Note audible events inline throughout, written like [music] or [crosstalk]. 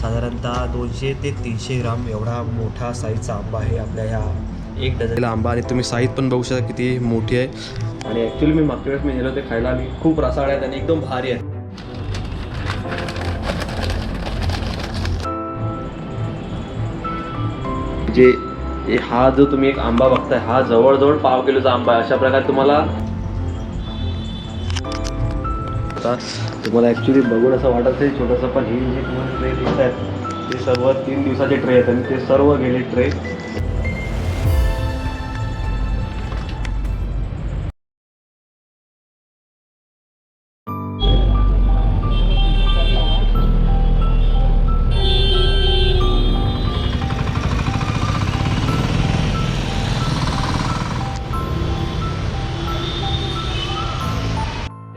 साधारणतः दोनशे ते तीनशे ग्राम एवढा मोठा साईजचा आंबा आहे आपल्या ह्या एक डझन आंबा. आणि तुम्ही साईज पण बघू शकता किती मोठी आहे. आणि ॲक्च्युली मी मागच्या वेळेस मी नेलो ते खायला मी खूप रसाळ आहेत आणि एकदम भारी आहे. जे हा जो तुम्ही एक आंबा बघताय हा जवळजवळ पाव किलोचा आंबा आहे. अशा प्रकारे तुम्हाला शकता. तुम्हाला ॲक्च्युली बघून असं वाटत असेल छोटंसं पण ही जी तुम्हाला ट्रे दिसत आहेत ते सर्व तीन दिवसाचे ट्रे आहेत आणि ते सर्व गेले ट्रे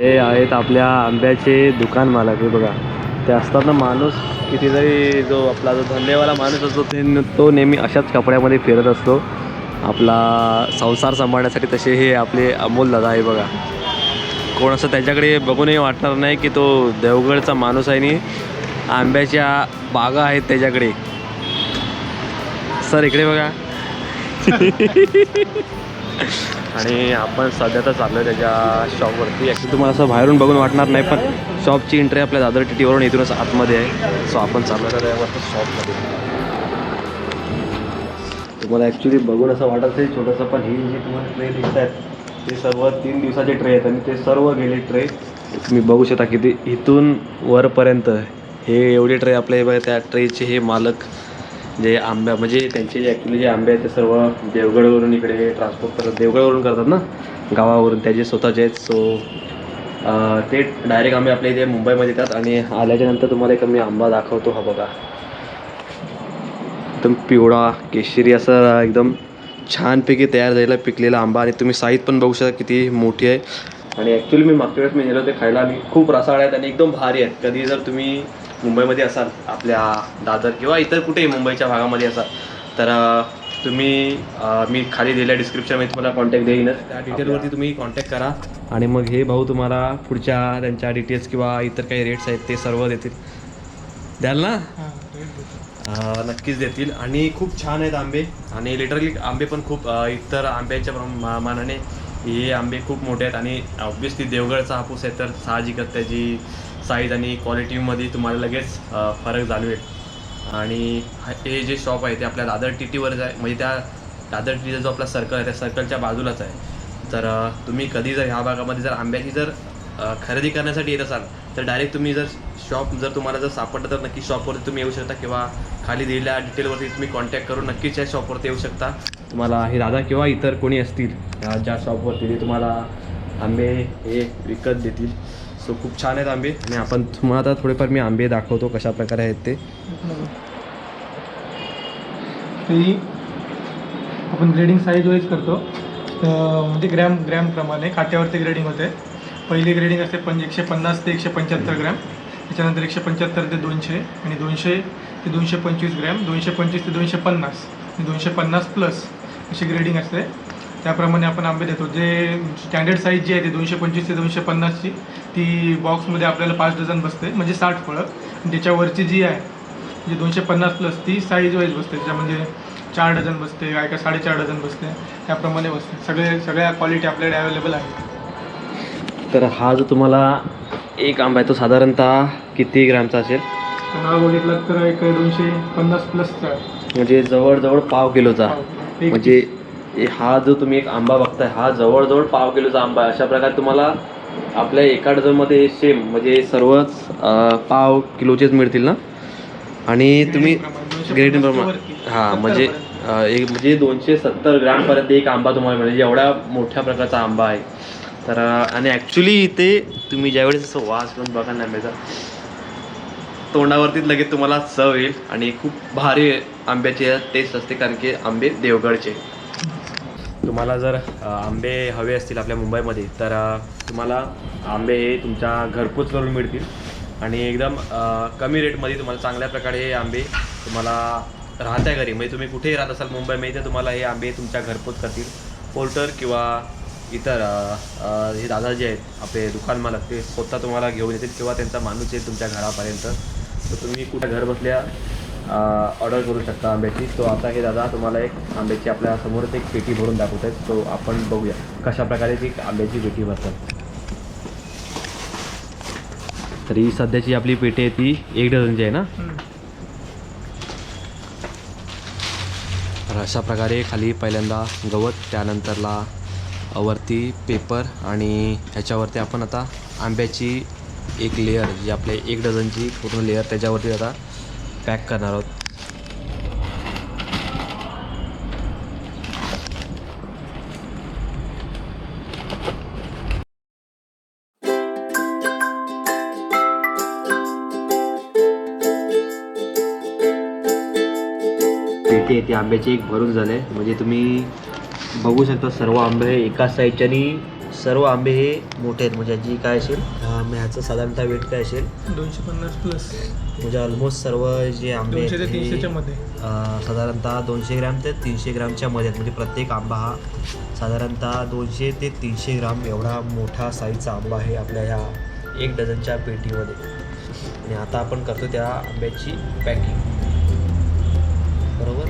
हे आहेत आपल्या आंब्याचे दुकान मालक. हे बघा ते असतात ना माणूस कितीतरी जो आपला जो धंदेवाला माणूस असतो ते तो नेहमी अशाच कपड्यामध्ये फिरत असतो. आपला संसार सांभाळण्यासाठी तसे हे आपले अमोल दादा आहे बघा. कोण असं त्याच्याकडे बघूनही वाटणार नाही की तो देवगडचा माणूस आहे आणि आंब्याच्या बागा आहेत त्याच्याकडे. सर इकडे बघा. [laughs] आणि आपण सध्या तर चाललो आहे त्याच्या शॉपवरती ॲक्च्युली तुम्हाला असं बाहेरून बघून वाटणार नाही पण शॉपची एंट्री आपल्या दादर टीटीवरून इथूनच आतमध्ये आहे. सो आपण चाललो तर त्यावरती शॉपमध्ये तुम्हाला ॲक्च्युली बघून असं वाटत आहे छोटंसं पण ही जी तुम्हाला ट्रे दिसत आहेत ते सर्व तीन दिवसाचे ट्रे आहेत आणि ते सर्व गेले ट्रे तुम्ही बघू शकता किती इथून वरपर्यंत हे एवढे ट्रे आपले त्या ट्रेचे हे मालक जे आंब्या म्हणजे त्यांचे जे ॲक्च्युली जे आंबे आहेत ते सर्व देवगडवरून इकडे ट्रान्सपोर्ट करतात. देवगडवरून करतात ना? गावावरून. त्याचे स्वतःचे आहेत सो ते डायरेक्ट आंबे आपल्या इथे मुंबईमध्ये येतात आणि आल्याच्यानंतर तुम्हाला एक मी आंबा दाखवतो हा बघा. एकदम पिवळा केशरी असा एकदम छानपैकी तयार झालेला पिकलेला आंबा आणि तुम्ही साईज पण बघू शकता किती मोठी आहे. आणि ॲक्च्युली मी मागच्या वेळेस मी नेलं ते खायला आणि खूप रसाळ आहेत आणि एकदम भारी आहेत. कधी जर तुम्ही मुंबईमध्ये असाल आपल्या दादर किंवा इतर कुठेही मुंबईच्या भागामध्ये असाल तर तुम्ही मी खाली दिलेल्या डिस्क्रिप्शनमध्ये तुम्हाला कॉन्टॅक्ट देईनच त्या डिटेलवरती तुम्ही कॉन्टॅक्ट करा. आणि मग हे भाऊ तुम्हाला पुढच्या त्यांच्या डिटेल्स किंवा इतर काही रेट्स आहेत ते सर्व देतील. द्याल ना? नक्कीच देतील. आणि खूप छान आहेत आंबे. आणि लिटरली आंबे पण खूप इतर आंब्याच्या प्रम- मा- मानाने हे आंबे खूप मोठे आहेत. आणि ऑब्विसली देवगडचा हापूस आहे तर साहजिकच त्याची साईज आणि क्वालिटीमध्ये तुम्हाला लगेच फरक जाणवेल. आणि हे जे शॉप आहे ते आपल्या दादर टी टीवरच आहे. म्हणजे त्या दादर टीचा जो आपला सर्कल आहे त्या सर्कलच्या बाजूलाच आहे. तर तुम्ही कधी जर ह्या भागामध्ये जर आंब्याची जर खरेदी करण्यासाठी येत असाल तर डायरेक्ट तुम्ही जर शॉप जर तुम्हाला जर सापडलं तर नक्की शॉपवरती तुम्ही येऊ शकता किंवा खाली दिलेल्या डिटेलवरती तुम्ही कॉन्टॅक्ट करून नक्कीच या शॉपवरती येऊ शकता. तुम्हाला हे दादा किंवा इतर कोणी असतील ज्या शॉपवरती ते तुम्हाला आंबे हे विकत देतील. सो खूप छान आहेत आंबे. आणि आपण तुम्हाला आता थोडेफार मी आंबे दाखवतो कशा प्रकारे आहेत ते. ती आपण ग्रेडिंग साईज वाईज करतो. म्हणजे ग्रॅम ग्रॅम प्रमाणे काट्यावरती ग्रेडिंग होते. पहिली ग्रेडिंग असते पण एकशे पन्नास ते एकशे पंच्याहत्तर ग्रॅम त्याच्यानंतर एकशे पंच्याहत्तर ते दोनशे आणि दोनशे ते दोनशे पंचवीस ग्रॅम दोनशे पंचवीस ते दोनशे पन्नास आणि दोनशे पन्नास प्लस अशी ग्रेडिंग असते. त्याप्रमाणे आपण आंबे देतो. जे स्टँडर्ड साईज जी आहे ती दोनशे पंचवीस ते दोनशे पन्नासची ती बॉक्समध्ये आपल्याला पाच डझन बसते. म्हणजे साठ फळं. आणि त्याच्यावरची जी आहे म्हणजे दोनशे पन्नास प्लस ती साईज वाईज बसते. त्याच्यामध्ये चार डझन बसते काय काय साडेचार डझन बसते त्याप्रमाणे बसते. सगळे सगळ्या क्वालिटी आपल्याकडे अवेलेबल आहे तर हा जो तुम्हाला एक आंबा आहे तो साधारणतः किती ग्रॅमचा असेल? तर हा बघितला तर एक दोनशे पन्नास प्लसचा म्हणजे जवळजवळ पाव किलोचा. म्हणजे हा जो तुम्ही एक आंबा बघताय हा जवळजवळ पाव किलोचा आंबा आहे. अशा प्रकारे तुम्हाला आपल्या एका डझनमध्ये सेम म्हणजे सर्वच पाव किलोचेच मिळतील ना? आणि तुम्ही ग्रेडिंग प्रमाण हां म्हणजे एक म्हणजे दोनशे सत्तर ग्रॅमपर्यंत एक आंबा तुम्हाला मिळेल. म्हणजे एवढ्या मोठ्या प्रकारचा आंबा आहे. तर आणि ॲक्च्युली इथे तुम्ही ज्यावेळेस असं वास करून बघा ना आंब्याचा तोंडावरतीच लगेच तुम्हाला चव येईल आणि खूप भारी आंब्याची टेस्ट असते कारण की आंबे देवगडचे. तुम्हाला जर आंबे हवे असतील आपल्या मुंबईमध्ये तर तुम्हाला आंबे हे तुमच्या घरपोच करून मिळतील. आणि एकदम कमी रेटमध्ये तुम्हाला चांगल्या प्रकारे हे आंबे तुम्हाला राहत्या घरी. म्हणजे तुम्ही कुठेही राहत असाल मुंबईमध्ये तर तुम्हाला हे आंबे तुमच्या घरपोच करतील. पोर्टर किंवा इतर हे दादा जे आहेत आपले दुकान मालक ते स्वतः तुम्हाला घेऊन येतील किंवा त्यांचा माणूस येईल तुमच्या घरापर्यंत. तर तुम्ही कुठे घर बसल्या ऑर्डर करू शकता आंब्याची. तो आता हे दादा तुम्हाला एक आंब्याची आपल्या समोरच एक पेटी भरून दाखवत आहेत तो आपण बघूया कशा प्रकारे ती आंब्याची पेटी भरतात. तर ही सध्याची आपली पेटी आहे ती एक डझनची आहे ना? तर अशा प्रकारे खाली पहिल्यांदा गवत त्यानंतरला वरती पेपर आणि ह्याच्यावरती आपण आता आंब्याची एक लेअर जी आपले एक डझनची पूर्ण लेअर त्याच्यावरती आता पॅक करणार आहोत. पेटी येते ती आंब्याची एक भरून झाले. म्हणजे तुम्ही बघू शकता सर्व आंबे एका साईडच्यानी सर्व आंबे हे मोठे आहेत. म्हणजे जी काय असेल अं, ह्याचं साधारणतः वेट काय असेल? दोनशे पन्नास प्लस म्हणजे ऑलमोस्ट सर्व जे आंबे ते आहेत तीनशेच्या मध्ये. अं, साधारणतः दोनशे ग्रॅम ते तीनशे ग्रॅमच्या मध्ये आहेत. म्हणजे प्रत्येक आंबा हा साधारणतः दोनशे ते तीनशे ग्राम एवढा मोठा साईजचा आंबा आहे आपल्या ह्या एक डझनच्या पेटीमध्ये. आणि आता आपण करतो त्या आंब्याची पॅकिंग बरोबर?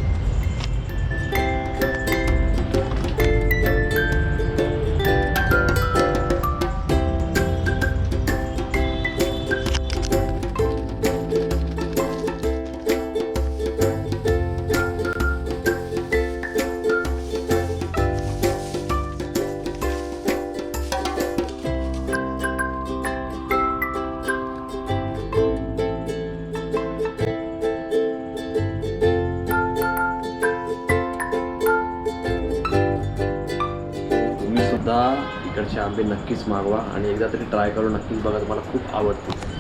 इकडचे आंबे नक्कीच मागवा आणि एकदा तरी ट्राय करून नक्कीच बघा तुम्हाला खूप आवडतील.